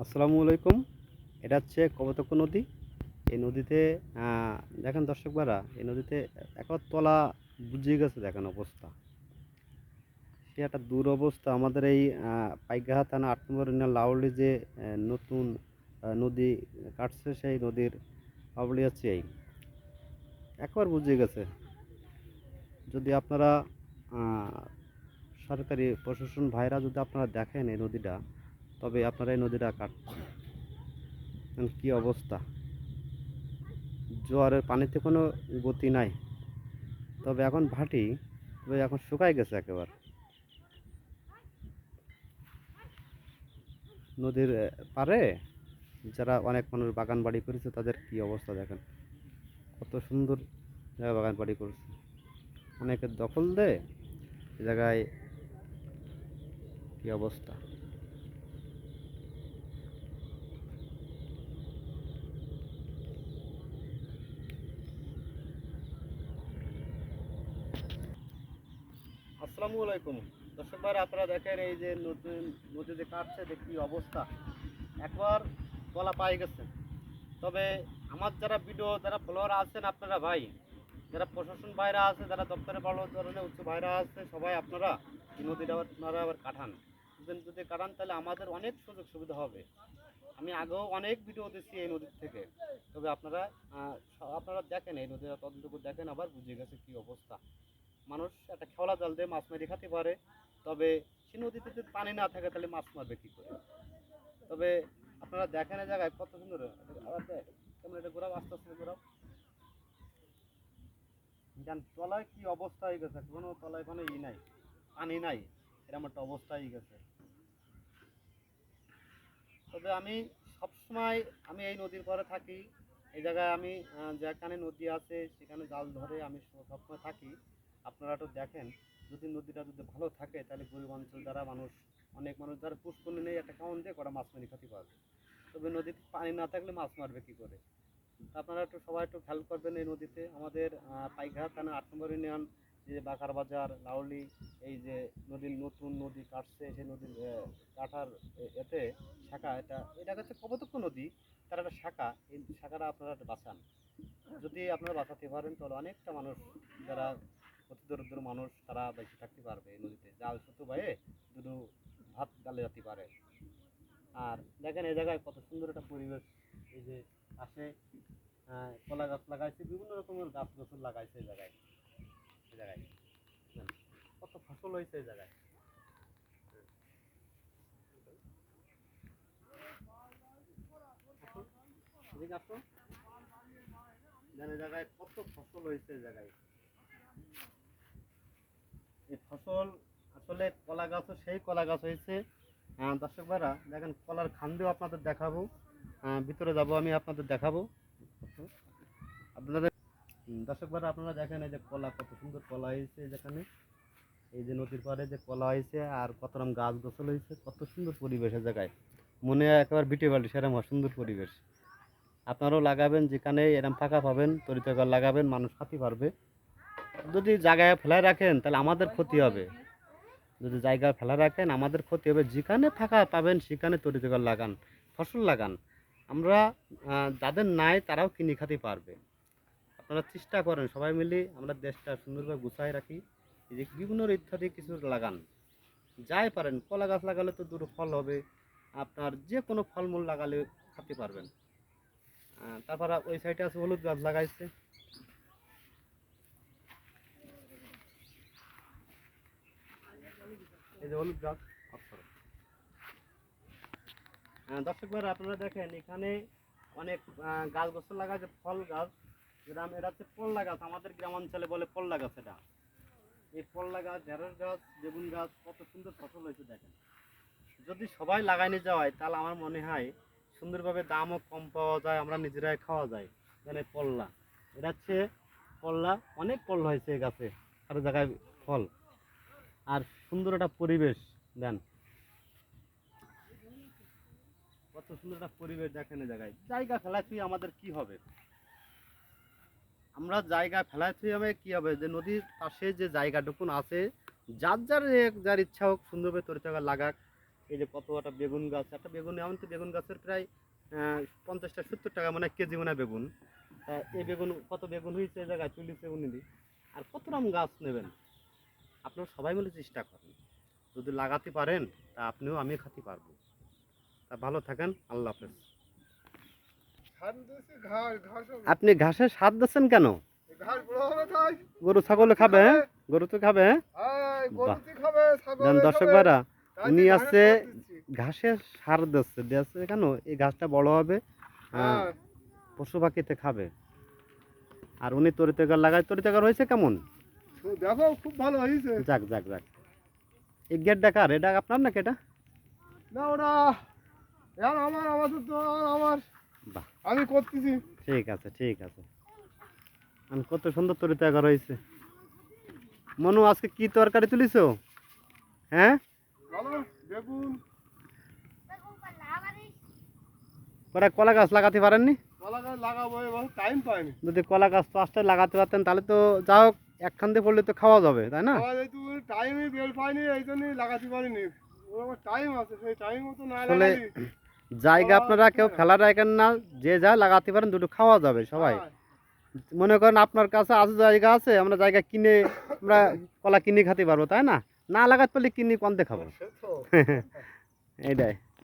আসসালামু আলাইকুম। এটা হচ্ছে কবতক্ষ নদী। এই নদীতে দেখেন দর্শক বারা এই নদীতে একবার তলা বুঝিয়ে গেছে দেখেন অবস্থা। সে একটা দূর অবস্থা আমাদের এই পাইগাহা থানা আট নম্বর লাউলি যে নতুন নদী কাটছে, সেই নদীর পাবলি হচ্ছে এই। একবার বুঝিয়ে গেছে। যদি আপনারা সরকারি প্রশাসন ভাইরা যদি আপনারা দেখেন এই নদীটা তবে আপনারা এই নদীটা কাটছেন কি অবস্থা? জোয়ারের পানিতে কোনো গতি নাই। তবে এখন ভাটি, তবে এখন শুকাই গেছে একেবারে। নদীর পারে যারা অনেক মানুষ বাগান বাড়ি করেছে, তাদের কি অবস্থা দেখেন? কত সুন্দর জায়গায় বাগান বাড়ি করেছে। অনেকে দখল দেয় জায়গায় কি অবস্থা? আসসালামু আলাইকুম। দর্শক ভাই আপনারা দেখেন এই যে নতুন নদীতে কাটছে যে কি অবস্থা। একবার তলা পাই গেছে। তবে আমার যারা ভিডিও, যারা ফলোয়ার আছেন আপনারা ভাই, যারা প্রশাসন ভাইরা আছে, যারা দপ্তরে ভালো ধরনের উচ্চ ভাইরা আছে, সবাই আপনারা এই নদীটা আপনারা আবার কাটান। যদি কাটান, তাহলে আমাদের অনেক সুযোগ সুবিধা হবে। আমি আগেও অনেক ভিডিও দিচ্ছি এই নদীর থেকে। তবে আপনারা আপনারা দেখেন এই নদীটা তদন্ত দেখেন, আবার বুঝে গেছে কি অবস্থা। মানুষ একটা খেওলা জাল দিয়ে মাছ মেরে খেতে পারে, তবে সে নদীতে যদি পানি না থাকে তাহলে মাছ মারবে কি করে? তবে আপনারা দেখেন এই জায়গায় কত সুন্দর কেমন এটা ঘোরাও, আস্তে আস্তে ঘোরাও। জান, তলায় কি অবস্থা হয়ে গেছে? কোনো তলায় কোনো ই নাই, পানি নাই, এরকম একটা অবস্থা হয়ে গেছে। তবে আমি সবসময় আমি এই নদীর পরে থাকি। এই জায়গায় আমি যেখানে নদী আছে, সেখানে জাল ধরে আমি সবসময় থাকি। আপনারা একটু দেখেন, যদি নদীটা যদি ভালো থাকে, তাহলে গরিব অঞ্চল যারা মানুষ, অনেক মানুষ যারা পুষ্করণী নেই, একটা কেমন দিয়ে করা মাছ মারি খেতে পারবে। তবে নদীতে পানি না থাকলে মাছ মারবে কী করে? আপনারা একটু সবাই একটু খেয়াল করবেন এই নদীতে। আমাদের পাইঘাট থানা আট নম্বর ইউনিয়ন, যে বাকার বাজার, লাউলি, এই যে নদীর নতুন নদী কাটছে, সেই নদীর কাটার এতে শাখা, এটা এটা হচ্ছে কবতক্ষ নদী, তার একটা শাখা, এই শাখাটা আপনারা বাঁচান। যদি আপনারা বাঁচাতে পারেন, তাহলে অনেকটা মানুষ যারা অতি দরিদ্র মানুষ তারা বেঁচে থাকতে পারবে নদীতে। জাল, সুতো বাইয়ে দুটো ভাত গালে যেতে পারে। আর দেখেন এই জায়গায় কত সুন্দর একটা পরিবেশ। এই যে পাশে কলা গাছ লাগাইছে, বিভিন্ন রকমের গাছ গোছল লাগাইছে এই জায়গায়। এই জায়গায়। কত ফসল হয়েছে এই জায়গায়। এই জায়গায় কত ফসল হয়েছে এই জায়গায়। এই ফসল, আসলে কলা গাছও সেই কলা গাছ হয়েছে। দর্শক ভাইরা, দেখেন, কলার খান্দেও আপনাদের দেখাবো। ভিতরে যাব, আমি আপনাদের দেখাবো। আপনাদের দর্শক ভাইরা, আপনারা দেখেন এই যে কলা, কত সুন্দর কলা হয়েছে যেখানে এই যে নদীর পাড়ে যে কলা হয়েছে, আর কত রকম গাছ গোছল হয়েছে, কত সুন্দর পরিবেশের জায়গায়। মনে হয় একেবারে বিটে বাড়ি সেরকম সুন্দর পরিবেশ। আপনারাও লাগাবেন, যেখানে এরকম ফাঁকা পাবেন তরিতকার লাগাবেন, মানুষ খাতে পারবে। যদি জায়গায় ফেলায় রাখেন, তাহলে আমাদের ক্ষতি হবে। যদি জায়গা ফেলা রাখেন, আমাদের ক্ষতি হবে। যেখানে ফাঁকা পাবেন, সেখানে তরিতকার লাগান, ফসল লাগান। আমরা যাদের নাই, তারাও কিনে খেতে পারবে। আপনারা চেষ্টা করেন, সবাই মিলে আমরা দেশটা সুন্দরভাবে গুছাই রাখি। যে বিভিন্ন ইত্যাদি কিছু লাগান। যাই পারেন, কলা গাছ লাগালে তো দুটো ফল হবে। আপনার যে কোনো ফলমূল লাগালে খাতে পারবেন। তারপরে ওই সাইডে আছে হলুদ গাছ লাগাইছে। এই যে গাছ দর্শক ভাইরা, আপনারা দেখেন, এখানে অনেক গাছ গোছল লাগাচ্ছে ফল গাছ। যেটা এটা হচ্ছে পল্লা গাছ, আমাদের গ্রামাঞ্চলে বলে পল্লা গাছ এটা। এই পল্লা গাছ, ঢেঁড়স গাছ, বেগুন গাছ, কত সুন্দর ফসল হয়েছে দেখেন। যদি সবাই লাগাইনি যাওয়ায়, তাহলে আমার মনে হয় সুন্দরভাবে দামও কম পাওয়া যায়, আমরা নিজেরাই খাওয়া যায় এই পল্লা। এটা হচ্ছে পল্লা, অনেক পল্লা হয়েছে এই গাছে, আর জায়গায় ফল। আর সুন্দর একটা পরিবেশ, দেন। কত সুন্দর একটা পরিবেশ দেখেন জায়গায়। জায়গা ফেলাচ্ছি আমাদের কি হবে? আমরা জায়গা ফেলাচ্ছি হবে, কি হবে? যে নদীর পাশে যে জায়গাটুকুন আছে, যার যার যার ইচ্ছা হোক, সুন্দরভাবে তরিচাকা লাগাক। এই যে কত একটা বেগুন গাছ, একটা বেগুন, এমন তো বেগুন গাছের প্রায় পঞ্চাশটা সত্তর টাকা মানে কেজি মানে বেগুন। তা এই বেগুন, কত বেগুন হয়েছে জায়গায়? চল্লিশে উনি আর কত রকম গাছ নেবেন? আপনারা সবাই মিলে চেষ্টা করেন। যদি লাগাতে পারেন তা আপনিও আমি খাতে পারব। তা ভালো থাকেন আল্লাহ হাফেজ। দিয়েছি ঘাস ঘাস। আপনি ঘাসের স্বাদ দিচ্ছেন কেন? ঘাস গরু ছাগলে খাবে হ্যাঁ? গরু তো খাবে হ্যাঁ? খাবে দেন দর্শক খাবে। ভাইরা উনি আছে ঘাসের সার দিচ্ছি। সার দিচ্ছে। কেন? এই ঘাসটা বড় হবে হ্যাঁ। পশু পাখিতে খাবে। আর উনি তরিতরকার লাগায় তরিতরকার হয়েছে কেমন? দেখো খুব ভালো হয়েছে। যাক যাক যাক। এই গেট ডাকার এটা আপনার নাকি এটা? না ওরা এখন আমার আমাদের তো আমার। বাহ। আমি করতেছি। ঠিক আছে ঠিক আছে। আর কত সুন্দর তরিতরকার হয়েছে। মনু আজকে কি তরকারি তুলিস হ্যাঁ? বেগুন। কটা কলা গাছ লাগাতে পারেননি? কলা গাছ লাগাবো টাইম পাইনি। যদি কলা গাছ পাঁচটায় লাগাতে পারতেন তাহলে তো যা হোক একখান দিয়ে পড়লে তো খাওয়া যাবে তাই না? আমার বেল পাইনি এই জন্যই লাগাতে পারিনি। টাইম আছে সেই টাইম মতো না লাগালি। জায়গা আপনারা কেউ ফেলা রাখেন না যে যা লাগাতে পারেন দুটো খাওয়া যাবে সবাই। হ্যাঁ, মনে করেন আপনার কাছে আছে জায়গা আছে আমরা জায়গা কিনে আমরা কলা কিনে খেতে পারব তাই না? না লাগাতে পারলে কিনে কমতে খাব? এইটাই।